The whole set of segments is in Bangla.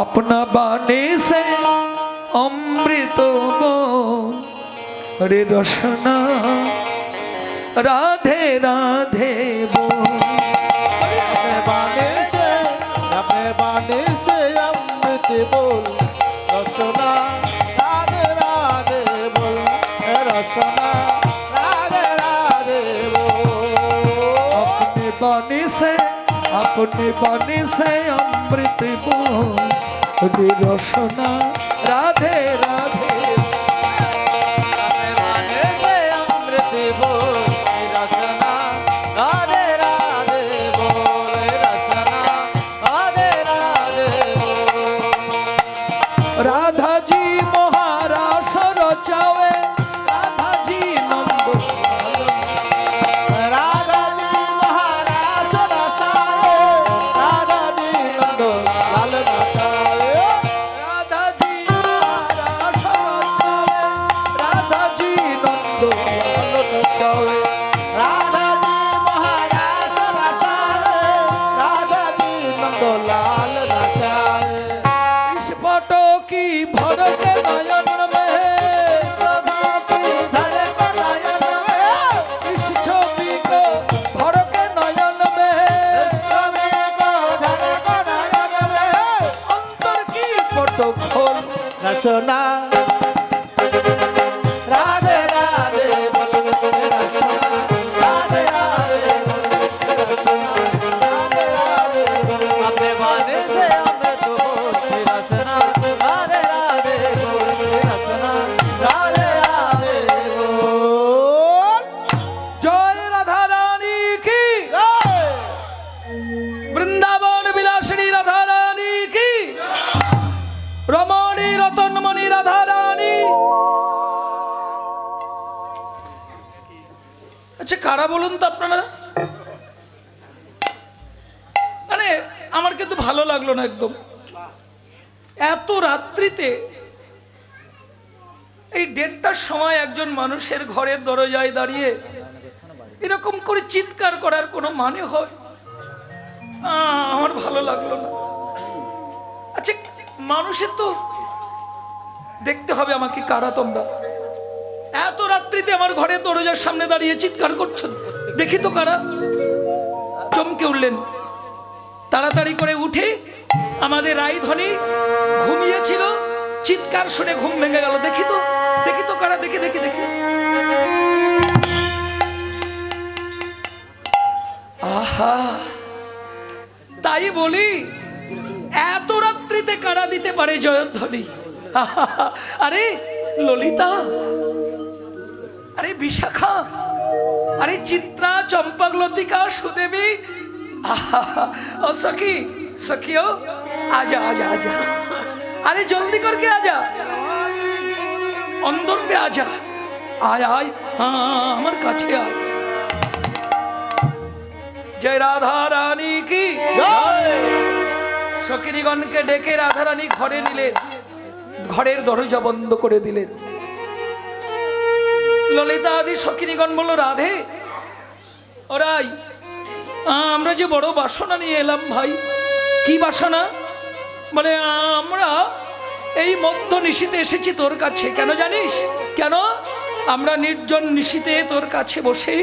अपना बाने से अमृत रे रसना राधे राधे बोल अपने बाने से अपने बाने से अमृत बोल रसना राधे राधे बोल हे रसना राधे राधे बोल अपने बाने से अपने बाने से अमृत बोल রসনা রাধে রাধে রাধাজি মহারাস রচাওয়ে একজন মানুষের ঘরের দরজায় দাঁড়িয়ে এরকম করে চিৎকার করার কোনো মানে হয়? আমার ভালো লাগল না। আচ্ছা মানুষের তো দেখতে হবে আমাকে কারা তোমরা। এত রাত্রিতে আমার ঘরের দরজার সামনে দাঁড়িয়ে চিৎকার করছ। দেখি তো কারা। চমকে উঠলেন। তাড়াতাড়ি করে উঠে আমাদের রায় রায়ধনী ঘুমিয়েছিল। চিৎকার শুনে ঘুম ভেঙে গেল। দেখি তো। দেখি তো কারা, দেখি দেখি দেখি। আহা, তাই বলি, এত রাত্রিতে কারা দিতে পারে জয়ধ্বনি? আরে, ললিতা, আরে বিশাখা, আরে চিত্রা চম্পকলতিকা সুদেবী ও সখী, সখিও, আজা আজা আজা। আরে জলদি করকে আজা। অন্দর পে আজা আয় আয় আমার কাছে আয়। জয় রাধা রানী কি? সকিনীগণকে ডেকে রাধারানী ঘরে নিলেন ঘরের দরজা বন্ধ করে দিলেন ললিতা আদি সকিনীগণ বলল রাধে ওরাই আমরা যে বড় বাসনা নিয়ে এলাম ভাই কি বাসনা? মানে আমরা এই মধ্য নিশীতে এসেছি তোর কাছে কেন জানিস? কেন? আমরা নির্জন নিশীতে তোর কাছে বসে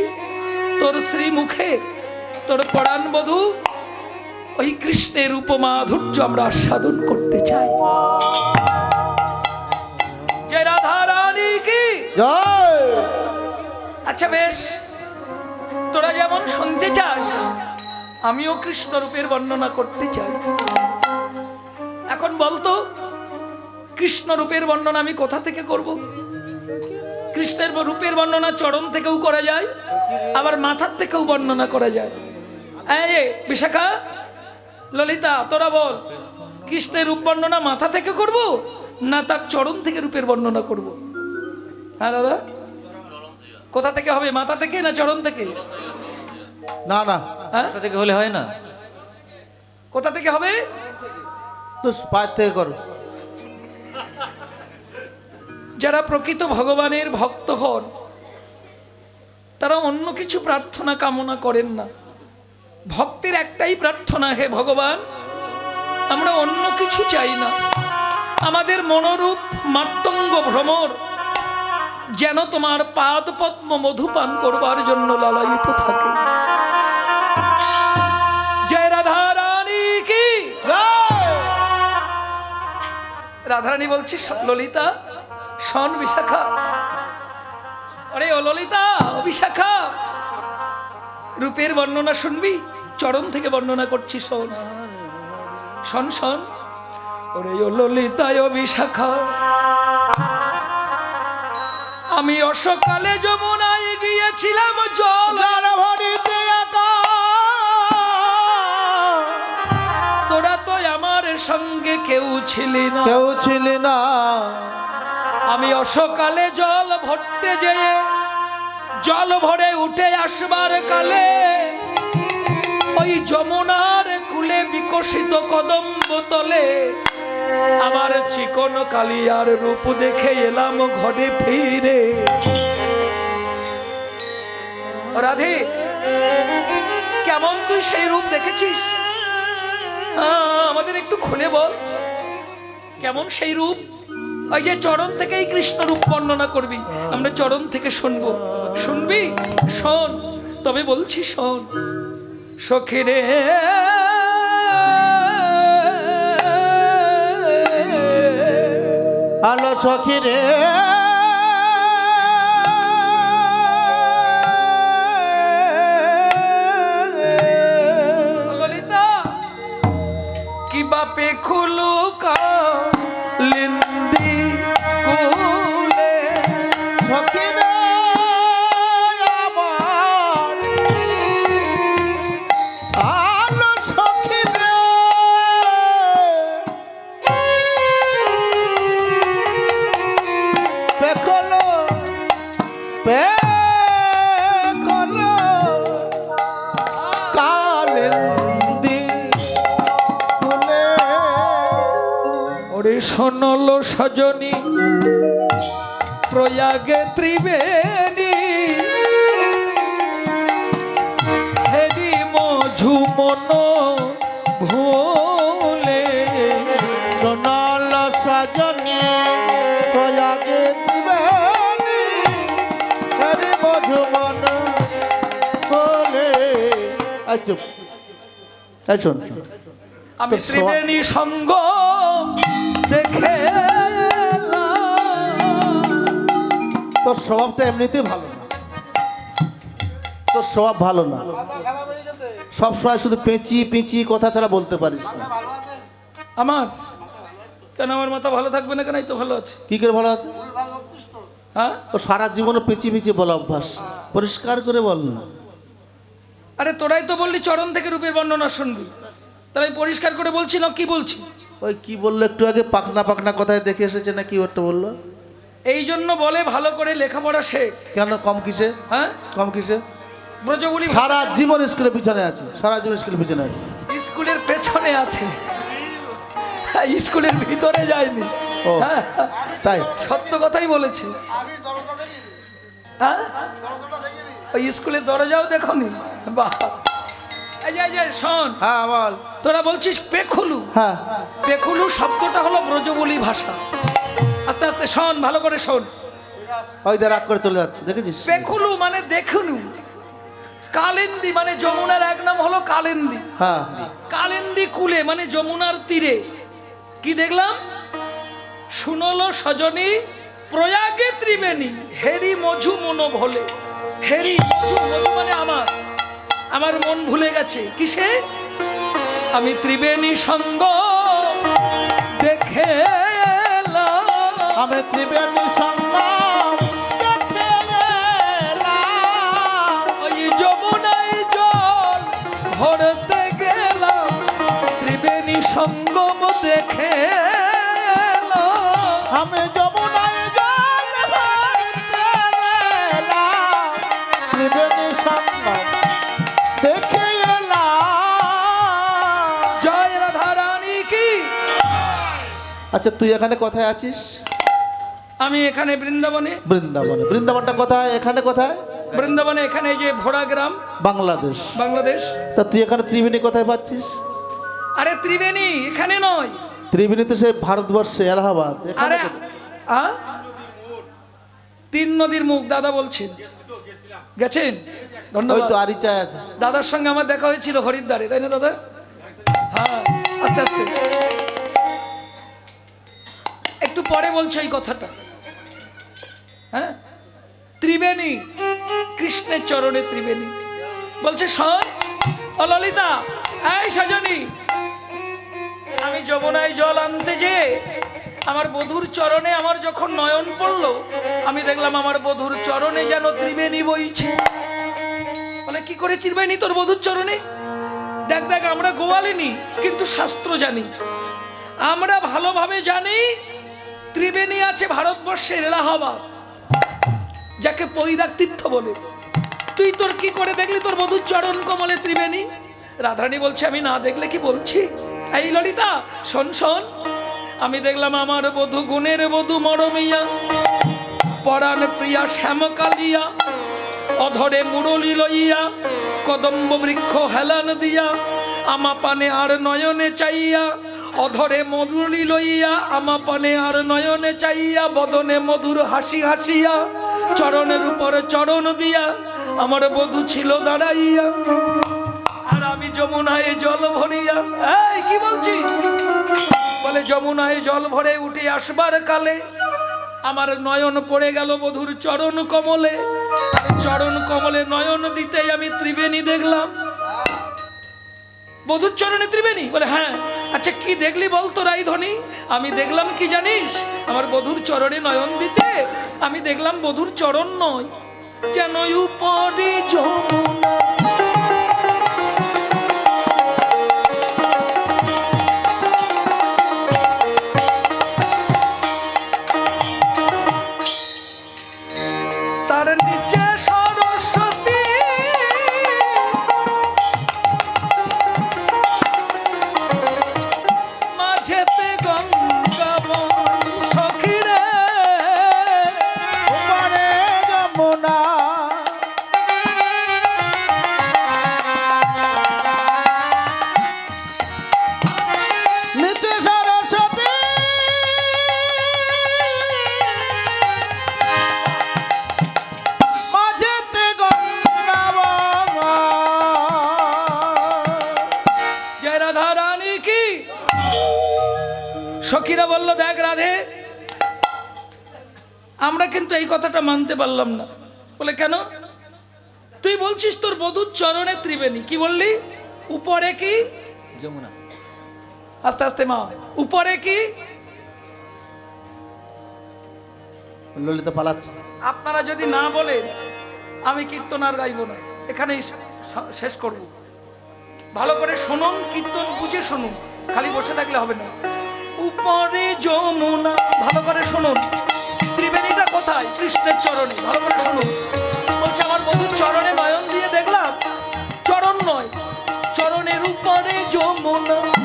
তোর শ্রী মুখে তোর পরাণ বধূ ওই কৃষ্ণের উপমাধুর্য আমরা আস্বাদন করতে চাই। জয় রাধা রানী কি? আচ্ছা বেশ তোরা যেমন শুনতে চাস আমিও কৃষ্ণ রূপের বর্ণনা করতে চাই। কৃষ্ণ রূপের বর্ণনা আমি কোথা থেকে করব? কৃষ্ণের রূপের বর্ণনা চরণ থেকেও করা যায় আবার মাথার থেকেও বর্ণনা করা যায়। এই বিশাখা ললিতা তোরা বল কৃষ্ণের রূপ বর্ণনা মাথা থেকে করব না তার চরণ থেকে রূপের বর্ণনা করব? হ্যাঁ দাদা? কোথা থেকে হবে মাথা থেকে না চরণ থেকে? না না। হ্যাঁ? কোথা থেকে হলে হয় না। কোথা থেকে হবে? তুই পায়ের থেকে কর। যারা প্রকৃত ভগবানের ভক্ত হন তারা অন্য কিছু প্রার্থনা কামনা করেন না। ভক্তের একটাই প্রার্থনা হে ভগবান আমরা অন্য কিছু চাই না। আমাদের মনোরূপ মাতঙ্গ ভ্রমর যেন তোমার পাদ পদ্ম মধুপান করবার জন্য লালায়িত থাকে। জয় রাধা রানী কি রাধারানী বলছি "শ- ললিতা শন বিশাখা। আরে ও ললিতা ও বিশাখা। রূপের বর্ণনা শুনবি? চরণ থেকে বর্ণনা করছি শোন। শোন শোন। ওরে ও ললিতা ও বিশাখা। আমি অসকালে যমুনায় গিয়েছিলাম জল। তোরা তো আমার সঙ্গে কেউ ছিলি না। কেউ ছিলি না। আমি অসকালে জল ভরতে যেয়ে, জল ভরে উঠে আসবার কালে, ওই যমুনার কুলে বিকশিত কদম্ব তলে আমার চিকন কালিয়ার রূপ দেখে এলাম ঘরে ফিরে। রাধে, কেমন তুই সেই রূপ দেখেছিস? আমাদের একটু খুলে বল, কেমন সেই রূপ? ওই যে চরণ থেকেই কৃষ্ণ রূপ বর্ণনা করবি আমরা চরণ থেকে শুনব। শুনবি? শোন তবে বলছি শোন। সখিরে আলো সখী রে কি বাপে খুলু লিন্দি সজনী প্রয়াগে ত্রিবেণী। হেরি মঝু মন ভোলে। সোনাল সাজনী প্রয়াগে দিবেনি হরি এই শোন। আমি ত্রিবেণী সঙ্গ দেখে তোর স্বভাবটা এমনিতেই ভালো না। তোর স্বভাব ভালো না। সব সময় শুধু পেঁচি পেঁচি কথা ছাড়া বলতে পারিস না। আমার? কেন আমার মাথা ভালো থাকবে না কেন? এই তো ভালো আছে। কি করে ভালো আছে? হ্যাঁ? ও সারা জীবনে পেঁচি পেঁচি বলা অভ্যাস। পরিষ্কার করে বল না। আরে তোরাই তো বললি চরণ থেকে রূপের বর্ণনা শুনবি। তাহলে আমি পরিষ্কার করে বলছি না কি বলছি? ওই কি বলল একটু আগে? পাকনা পাকনা কথায় দেখে এসেছে না কি ওটা বলল? এই জন্য বলে ভালো করে লেখাপড়া শেখ। কেন কম কিসে? হ্যাঁ? কম কিসে? ব্রজবুলি সারা জীবন স্কুলের পিছনে আছে সারা জীবন স্কুলের পিছনে আছে। স্কুলের পেছনে আছে। হ্যাঁ, স্কুলের ভিতরে যায়নি। ও। হ্যাঁ, তাই? সত্য কথাই বলেছে। হ্যাঁ? ওই স্কুলের দরজাও দেখনি? বাহ। শোন। হ্যাঁ বল। তোরা বলছিস পেখুলু? হ্যাঁ। পেখুলু শব্দটা হলো ব্রজবুলি ভাষা। আস্তে আস্তে শোন ভালো করে শোন। ওই রাগ করে চলে যাচ্ছে দেখেছিস? পেখুলু মানে দেখুনু। কালিন্দি মানে যমুনার এক নাম হলো কালেন্দি। হ্যাঁ। কালিন্দি কুলে মানে যমুনার তীরে। কি দেখলাম? শুনলো সজনী প্রয়াগে ত্রিবেণী। হেরি মধু মনো ভোলে। হেরি মধু মধু মানে আমার। আমার মন ভুলে গেছে। কিসে? আমি ত্রিবেণী সঙ্গ দেখে। আমি ত্রিবেণী সঙ্গম দেখে ওই যমুনায় জল ভরতে গেলাম ত্রিবেণী সঙ্গম দেখে আমি যমুনায় জল ভরতে গেলাম। ত্রিবেণী সঙ্গম দেখে আচ্ছা তুই এখানে কোথায় আছিস? আমি এখানে বৃন্দাবনে। বৃন্দাবনে। বৃন্দাবনটা কোথায়? এখানে কোথায়? বৃন্দাবনে এখানে যে ভোড়া গ্রাম। বাংলাদেশ। বাংলাদেশ। তা তুই এখানে ত্রিবেণী কোথায় পাচ্ছিস? আরে ত্রিবেণী এখানে নয়। ত্রিবেণী তো সে ভারতবর্ষে এলাহাবাদ। আরে আ? তিন নদীর মুখ দাদা বলছেন। গেছেন? ওই ধন্যবাদ তো আরিচায় আছে। দাদার সঙ্গে আমার দেখা হয়েছিল হরিদ্বারে তাই না দাদা? হ্যাঁ আস্তে আস্তে। একটু পরে বলছো এই কথাটা। হ্যাঁ? ত্রিবেণী। কৃষ্ণের চরণে ত্রিবেণী। বলছে, শোন, ও ললিতা, এই সজনী, আমি যমুনায় জল আনতে যে আমার বধুর চরণে আমার যখন নয়ন পড়ল, আমি দেখলাম আমার বধুর চরণে যেন ত্রিবেণী বইছে। বলে, কি করে চিরবাইনি তোর বধুর চরণে? দেখ দেখ, আমরা গোয়ালিনি, কিন্তু শাস্ত্র জানি। আমরা ভালোভাবে জানি, ত্রিবেণী আছে ভারতবর্ষের এলাহাবাদ। যাকে পৈরাক তীর্থ বলে। তুই তোর কি করে দেখলি তোর বধুর চরণ কমলে ত্রিবেণী? রাধারানী বলছে, আমি না দেখলে কি বলছি? এই ললিতা, শোন শোন। আমি দেখলাম আমার বধু গুণের বধু মরমিয়া, পরাণ প্রিয়া শ্যামকালিয়া, অধরে মুরলি লইয়া, কদম্ব বৃক্ষ হেলান দিয়া, আমা পানে আর নয়নে চাইয়া, অধরে মধুলি লইয়া, আমা পানে আর নয়নে চাইয়া, বদনে মধুর হাসি হাসিয়া চরণের উপরে চরণ দিয়া আমার বধু ছিল দাঁড়াইয়া। আর আমি যমুনায় জল ভরিয়া, এই, কি বলছি? বলে, যমুনায় জল ভরে উঠে আসবার কালে আমার নয়ন পড়ে গেল বধুর চরণ কমলে। আর চরণ কমলে নয়ন দিতেই আমি ত্রিবেণী দেখলাম। বধুর চরণে ত্রিবেণী? বলে হ্যাঁ। আচ্ছা কি দেখলি বলতো রাইধনী? আমি দেখলাম কি জানিস? আমার বধুর চরণে নয়ন দিতে আমি দেখলাম বধুর চরণ নয়। যেন উপরে যমুনা সখীরা বলল দেখ রাধে আমরা কিন্তু এই কথাটা মানতে পারলাম না। বলে কেন? তুই বলছিস তোর বধুর চরণে ত্রিবেণী। কি বললি? উপরে কি? যমুনা। আস্তে আস্তে মা উপরে কি? ললিতা পালাচ্ছে। আপনারা যদি না বলেন আমি কীর্তন আর গাইব না। এখানেই শেষ করব। ভালো করে শুনুন কীর্তন বুঝে শুনুন। খালি বসে থাকলে হবে না। উপরে যমুনা। ভালো করে শুনুন। ত্রিবেণীটা কোথায়? কৃষ্ণের চরণে। ভালো করে শুনুন। বলছে, আমার বধুর চরণে নয়ন দিয়ে দেখলাম। চরণ নয়, চরণের উপরে যমুনা।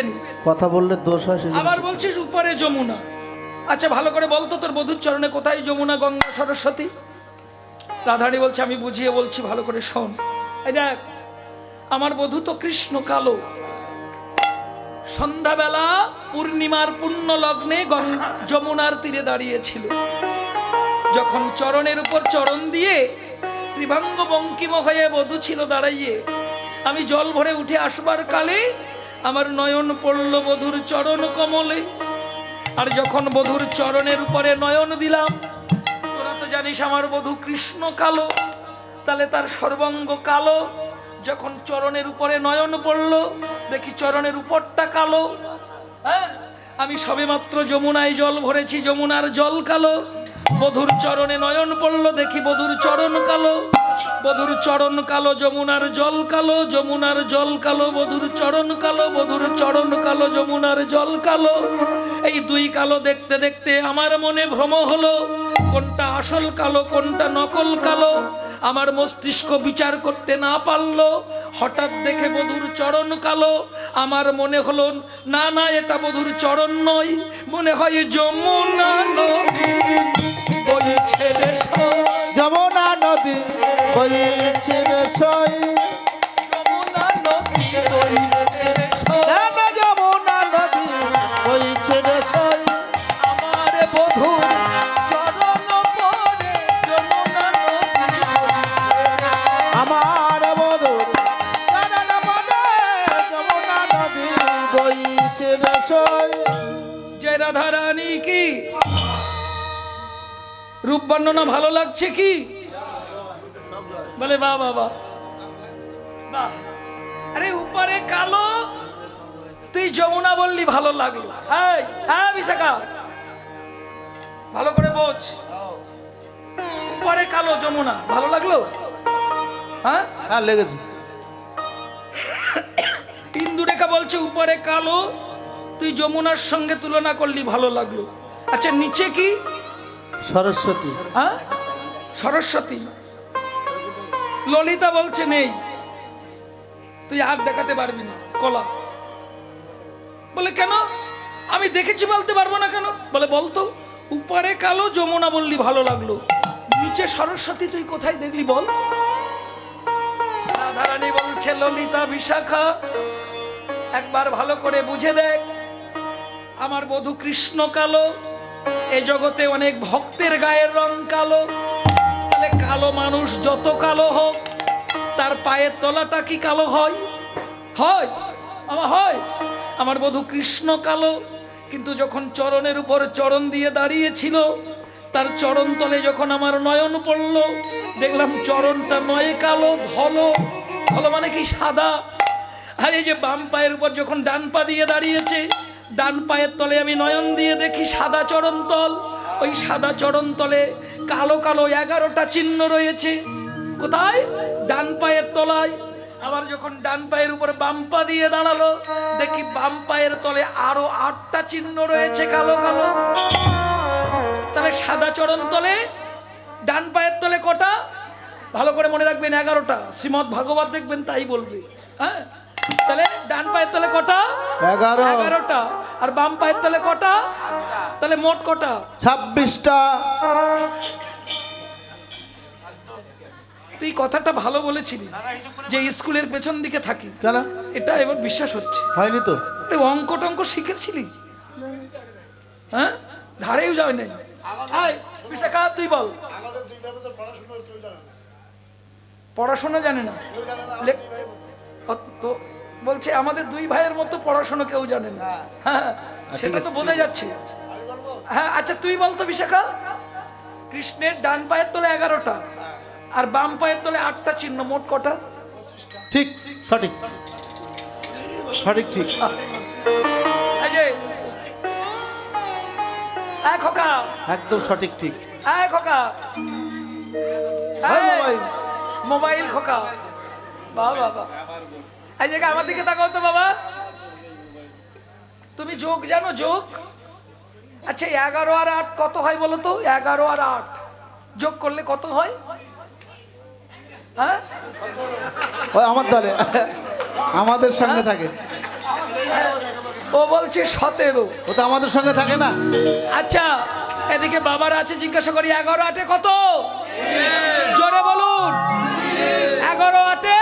ত্রিবেণী কথা বললে দোষ হয় আবার বলছিস উপরে যমুনা। আচ্ছা ভালো করে বলতো তোর বধুর চরণে কোথায় যমুনা গঙ্গা সরস্বতী? রাধারানী বলছে আমি বুঝিয়ে বলছি ভালো করে শোন। এই দেখ আমার বধূ তো কৃষ্ণ কালো। সন্ধ্যাবেলা পূর্ণিমার পুণ্য লগ্নে যমুনার তীরে দাঁড়িয়েছিল। যখন চরণের উপর চরণ দিয়ে ত্রিভাঙ্গ বঙ্কিম হয়ে বধূ ছিল দাঁড়াইয়ে আমি জল ভরে উঠে আসবার কালে আমার নয়ন পড়ল বধুর চরণ কমলে। আর যখন বধুর চরণের উপরে নয়ন দিলাম, তোরা তো জানিস আমার বধূ কৃষ্ণ কালো তাহলে তার সর্বাঙ্গ কালো। যখন চরণের উপরে নয়ন পড়ল, দেখি চরণের উপরটা কালো। হ্যাঁ আমি সবেমাত্র যমুনায় জল ভরেছি, যমুনার জল কালো। বধুর চরণে নয়ন পড়ল, দেখি বধুর চরণ কালো। বধুর চরণ কালো, যমুনার জল কালো, যমুনার জল কালো, বধুর চরণ কালো, বধুর চরণ কালো, যমুনার জল কালো। এই দুই কালো দেখতে দেখতে আমার মনে ভ্রম হলো, কোনটা আসল কালো, কোনটা নকল কালো। আমার মস্তিষ্ক বিচার করতে না পারল। হঠাৎ দেখে বধুর চরণ কালো। আমার মনে হলো, না না, এটা বধুর চরণ নয়। মনে হয় যমুনা নদী। যমুনা নদী রাধা রানী কি? রূপ বর্ণনা ভালো লাগছে কি? বলে বাহ বাবা বাহ। আরে উপরে কালো? তুই যমুনা বললি ভালো লাগল। এই হ্যাঁ বিশাখা। ভালো করে বোঝ। উপরে কালো যমুনা ভালো লাগল? হ্যাঁ? হ্যাঁ লেগেছে। ইন্দু রেখা বলছে উপরে কালো। তুই যমুনার সঙ্গে তুলনা করলি ভালো লাগল। আচ্ছা নিচে কি? সরস্বতী। হ্যাঁ? সরস্বতী। ললিতা বলছে নেই। তুই আর দেখাতে পারবি না কলা। বলে কেন? আমি দেখেছি বলতে পারব না কেন? বলে বলতো উপরে কালো যমুনা বললি ভালো লাগল। নিচে সরস্বতী তুই কোথায় দেখলি বল? রাধারানী বলছে ললিতা বিশাখা একবার ভালো করে বুঝে দেখ। আমার বধূ কৃষ্ণ কালো, এ জগতে অনেক ভক্তের গায়ের রং কালো। তাহলে কালো মানুষ যত কালো হোক, তার পায়ের তলাটা কি কালো হয়? হয় আমার হয়। আমার বধূ কৃষ্ণ কালো, কিন্তু যখন চরণের উপর চরণ দিয়ে দাঁড়িয়েছিল, তার চরণ তলে যখন আমার নয়ন পড়ল, দেখলাম চরণটা নয়ে কালো, ধলো। ধলো মানে কি সাদা। আর এই যে বাম পায়ের উপর যখন ডান পা দিয়ে দাঁড়িয়েছে ডান পায়ের তলে আমি নয়ন দিয়ে দেখি সাদা চরণ তল। ওই সাদা চরণ তলে কালো কালো এগারোটা চিহ্ন রয়েছে। কোথায়? ডান পায়ের তলায়। আবার যখন ডান পায়ের উপরে বাম পা দিয়ে দাঁড়াল, দেখি বাম পায়ের তলে আরও আটটা চিহ্ন রয়েছে কালো কালো। তাহলে সাদা চরণ তলে, ডান পায়ের তলে কটা? ভালো করে মনে রাখবেন, এগারোটা। শ্রীমদ ভাগবত দেখবেন তাই বলবে। হ্যাঁ? তাহলে ডান পায়ের তলে কটা? এগারো। এগারোটা। আর বাম পায়ের তলে কটা? তাহলে মোট কটা? ছাব্বিশটা। তুই কথাটা ভালো বলেছিলি যে স্কুলের পেছন দিকে থাকি। কেন? এটা এবার বিশ্বাস হচ্ছে। হয়নি তো। অঙ্ক টঙ্ক শিখেছিলি? হ্যাঁ? ধারেও যাও নাই। বিশাখা তুই বল। পড়াশোনা জানে। না। বলছে আমাদের দুই ভাইয়ের মতো পড়াশোনা কেউ জানে না। হ্যাঁ। সেটা তো বোঝা যাচ্ছে। হ্যাঁ আচ্ছা তুই বলতো বিশাখা। কৃষ্ণের ডান পায়ের তলে এগারোটা আর বাম পায়ের তলে আটটা চিহ্ন মোট কটা? ঠিক সঠিক। সঠিক ঠিক। খোকা। একদম সঠিক ঠিক। এই খোকা। হয় মোবাইল। মোবাইল খোকা। বাবা বাবা এই জায়গা আমার দিকে তাকাও তো বাবা। তুমি যোগ জানো যোগ। আচ্ছা এগারো আর আট কত হয় বলো তো? এগারো আর আট। যোগ করলে কত হয়? হ্যাঁ? আমার দলে। আমাদের সঙ্গে থাকে। ও বলছে সতেরো। ও তো আমাদের সঙ্গে থাকে না। আচ্ছা এদিকে বাবার আছে জিজ্ঞাসা করি এগারো আটে কত? জোরে বলুন। এগারো আটে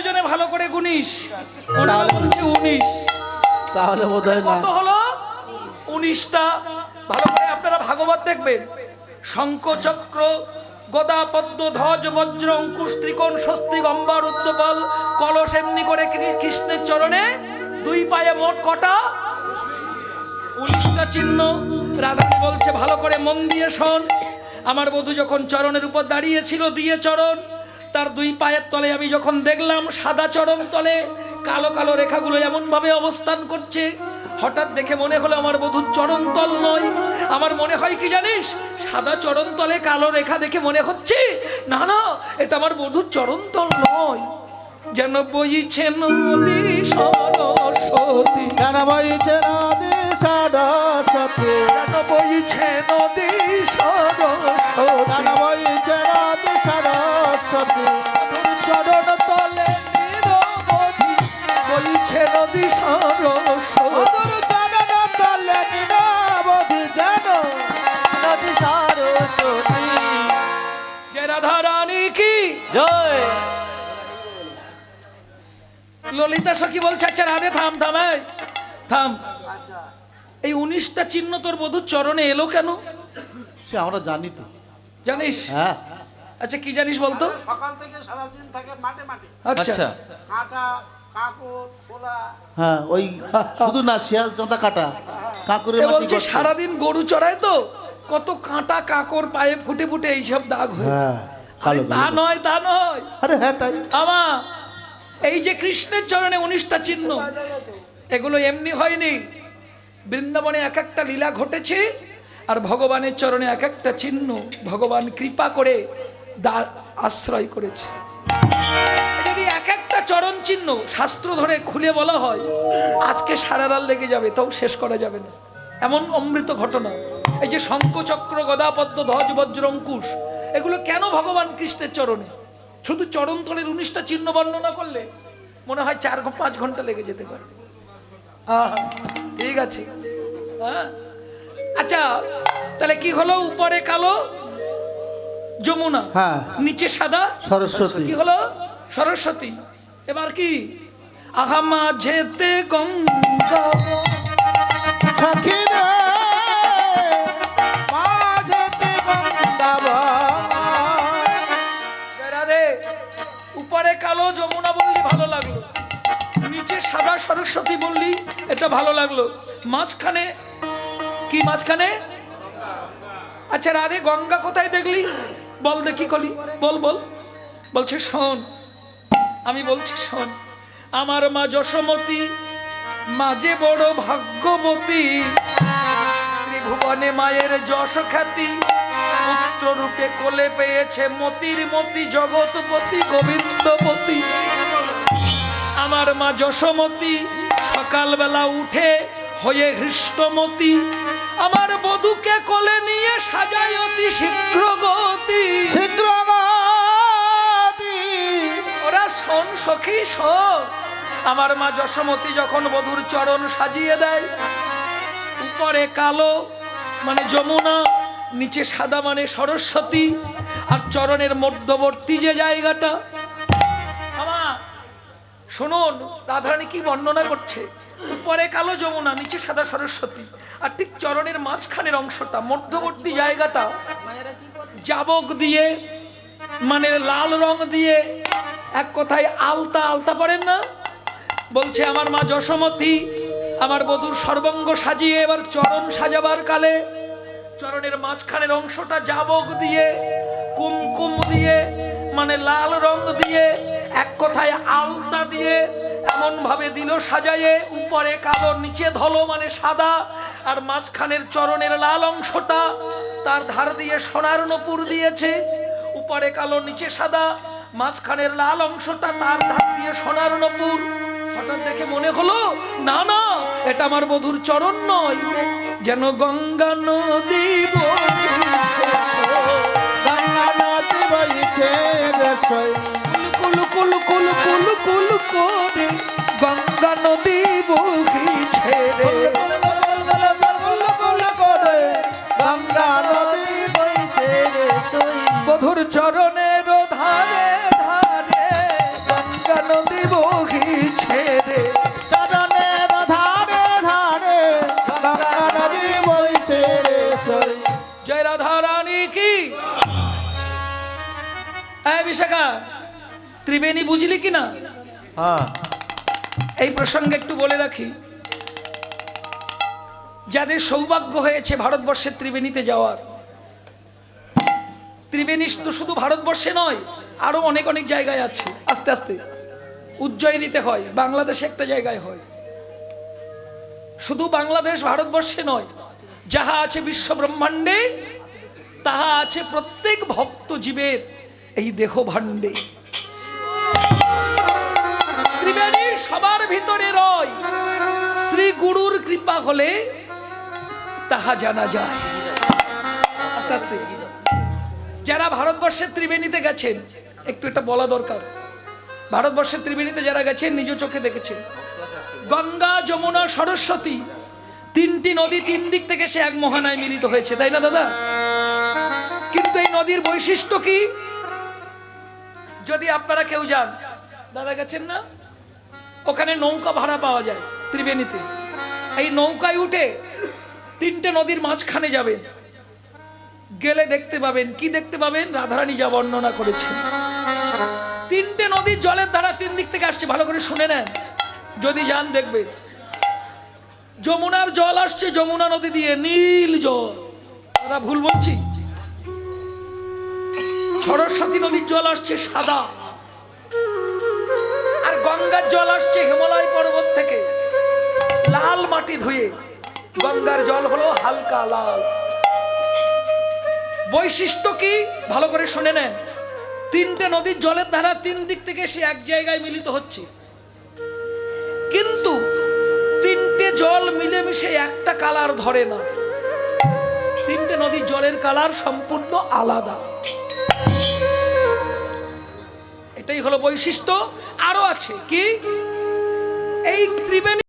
দুজনে ভালো করে গুনিস। ওনারা বলছে উনিশ। তাহলে না। কত হলো? উনিশটা। ভালো করে আপনারা ভাগবত দেখবেন। শঙ্খ চক্র গদা পদ্ম ধ্বজ বজ্র অঙ্কুশ ত্রিকোণ স্বস্তি গম্বার উদ্যপাল কলস এমনি করে কৃষ্ণের চরণে দুই পায়ে মোট কটা? উনিশটা চিহ্ন। রাধানী বলছে ভালো করে মন দিয়ে শোন। আমার বধূ যখন চরণের উপর দাঁড়িয়েছিল দিয়ে চরণ। তার দুই পায়ের তলে আমি যখন দেখলাম সাদা চরণ তলে কালো কালো রেখাগুলো এমনভাবে অবস্থান করছে, হঠাৎ দেখে মনে হলো আমার বধুর চরণতল নয়। আমার মনে হয় কি জানিস? সাদা চরণতলে কালো রেখা দেখে মনে হচ্ছে, না না, এটা আমার বধুর চরণতল নয়। যেন বইছে নদী সরস্বতী। কেন বইছে নদী সরস্বতী যেন বইছে নদী সরস্বতী কেন বইছে নদী সরস্বতী চরণ তলে নিরবধি বইছে নদী সরস্বতী চরণ তলে নিরবধি যেন নদী সরস্বতী যে রাধা রানী কি জয়। ললিতা সখী বলছে আচ্ছা রাধে, থাম থাম থাম। এই উনিশটা চিহ্ন তোর বধুর চরণে এলো কেন? সে আমরা জানি তো। জানিস? হ্যাঁ। আচ্ছা কি জানিস বলতো? সকাল থেকে সারাদিন থাকে মাঠে মাঠে। আচ্ছা। আচ্ছা। কাঁটা কাকড় খোলা হ্যাঁ ওই শুধু না শিয়াল চাঁদা কাটা। বলছে সারাদিন গরু চড়ায় তো? কত কাঁটা কাকর পায়ে ফুটে ফুটে এইসব দাগ হ্যাঁ আরে তা নয় তা নয়। আরে হ্যাঁ তাই। আমা এই যে কৃষ্ণের চরণে উনিশটা চিহ্ন এগুলো এমনি হয়নি। বৃন্দাবনে এক একটা লীলা ঘটেছে আর ভগবানের চরণে এক একটা চিহ্ন ভগবান কৃপা করে আশ্রয় করেছে। এক একটা চরণ চিহ্ন শাস্ত্র ধরে খুলে বলা হয় আজকে সারা রাত লেগে যাবে তাও শেষ করা যাবে না। এমন অমৃত ঘটনা। এই যে শঙ্খচক্র গদাপদ্ম ধ্বজ বজ্র অঙ্কুশ এগুলো কেন ভগবান কৃষ্ণের চরণে? শুধু চরণ তলের উনিশটা চিহ্ন বর্ণনা করলে মনে হয় চার পাঁচ ঘণ্টা লেগে যেতে পারে। আহা, ঠিক আছে। হ্যাঁ? আচ্ছা তাহলে কি হলো উপরে কালো? যমুনা। হ্যাঁ। নিচে সাদা? সরস্বতী। কি হলো? সরস্বতী। এবার কি? আহা মাঝেতে গঙ্গা। উপরে কালো যমুনা বললি ভালো লাগল। সাদা সরস্বতী বললি, এটা ভালো লাগল। মাঝখানে, কি মাঝখানে? আচ্ছা রাধে, গঙ্গা কোথায় দেখলি? বল দেখি কলি। বল বল। বলছে, শোন। আমি বলছি, শোন। আমার মা যশোমতী মাঝে বড় ভাগ্যবতী, ত্রিভুবনে মায়ের যশ খ্যাতি পুত্র রূপে কোলে পেয়েছে মতির মতি, জগৎপতি, গোবিন্দপতি। আমার মা যশোমতী সকালবেলা উঠে হয়ে হৃষ্টমতী। আমার বধূকে কোলে নিয়ে সাজায় অতি শীঘ্র গতি শীঘ্র। ওরা শোন সখী শোন। আমার মা যশোমতী যখন বধুর চরণ সাজিয়ে দেয় উপরে কালো মানে যমুনা নিচে সাদা মানে সরস্বতী আর চরণের মধ্যবর্তী যে জায়গাটা শুনুন, রাধারানী কি বর্ণনা করছে? উপরে কালো যমুনা, নিচে সাদা সরস্বতী, আর ঠিক চরণের মাঝখানের অংশটা, মধ্যবর্তী জায়গাটা জাবক দিয়ে মানে লাল রং দিয়ে, এক কথায় আলতা আলতা পড়েন না? বলছে, আমার মা যশোমতী, আমার বধুর সর্বঙ্গ সাজিয়ে এবার চরণ সাজাবার কালে, চরণের মাঝখানের অংশটা জাবক দিয়ে, কুমকুম দিয়ে মানে লাল রং দিয়ে এক কথায় আলতা দিয়ে এমন ভাবে দিল সাজায়ে, উপরে কালো, নিচে ধলো মানে সাদা, আর মাঝখানের চরণের লাল অংশটা তার ধার দিয়ে সোনার নপুর দিয়েছে, উপরে কালো, নিচে সাদা, মাঝখানের লাল অংশটা তার ধার দিয়ে সোনার নপুর হঠাৎ দেখে মনে হলো, না না, এটা আমার বধুর চরণ নয়, যেন গঙ্গা নদী গঙ্গা নদী। কুল কুলু কুলু কুলু কুলু করে গঙ্গা নদী বুকি ছেড়ে গঙ্গা নদী বধুর চরণের ত্রিবেণী বুঝলি কি না হ্যাঁ। এই প্রসঙ্গে একটু বলে রাখি। যাদের সৌভাগ্য হয়েছে ভারতবর্ষের ত্রিবেণীতে যাওয়ার ত্রিবেণী তো শুধু ভারতবর্ষে নয় আরও অনেক অনেক জায়গায় আছে। আস্তে আস্তে। উজ্জয়িনীতে হয় বাংলাদেশে একটা জায়গায় হয়। শুধু বাংলাদেশ ভারতবর্ষে নয় যাহা আছে বিশ্ব ব্রহ্মাণ্ডে তাহা আছে প্রত্যেক ভক্ত জীবের এই দেহ ভাণ্ডে ত্রিবেণী সবার ভিতরে রয়। শ্রী গুরুর কৃপা হলে তাহা জানা যায়। আস্তে আস্তে। যারা ভারতবর্ষের ত্রিবেণীতে গেছেন, একটু এটা বলা দরকার। ভারতবর্ষের ত্রিবেণীতে যারা গেছেন, নিজ চোখে দেখেছেন। গঙ্গা, যমুনা, সরস্বতী, তিনটি নদী তিন দিক থেকে সে এক মহানায় মিলিত হয়েছে, তাই না দাদা? কিন্তু এই নদীর বৈশিষ্ট্য কি? যদি আপনারা কেউ যান, দাদা গেছেন না? ওখানে নৌকা ভাড়া পাওয়া যায় ত্রিবেণীতে। এই নৌকায় উঠে তিনটে নদীর মাঝখানে যাবে। গেলে দেখতে পাবেন, কি দেখতে পাবেন? রাধারানী যা বর্ণনা করেছেন। তিনটে নদীর জলের দ্বারা তিন দিক থেকে আসছে, ভালো করে শুনে নেন। যদি যান দেখবে। যমুনার জল আসছে, যমুনা নদী দিয়ে নীল জল। দাদা, ভুল বলছি? সরস্বতী নদীর জল আসছে সাদা। গঙ্গার জল আসছে হিমালয় পর্বত থেকে। লাল মাটি ধুয়ে গঙ্গার জল হলো হালকা লাল। বৈশিষ্ট্য কি? ভালো করে শুনে নেন। তিনটে নদীর জলের ধারা তিন দিক থেকে সে এক জায়গায় মিলিত হচ্ছে। কিন্তু তিনটে জল মিলেমিশে একটা কালার ধরে না। তিনটে নদীর জলের কালার সম্পূর্ণ আলাদা। এটাই হলো বৈশিষ্ট্য আরও আছে কি? এই ত্রিবেণী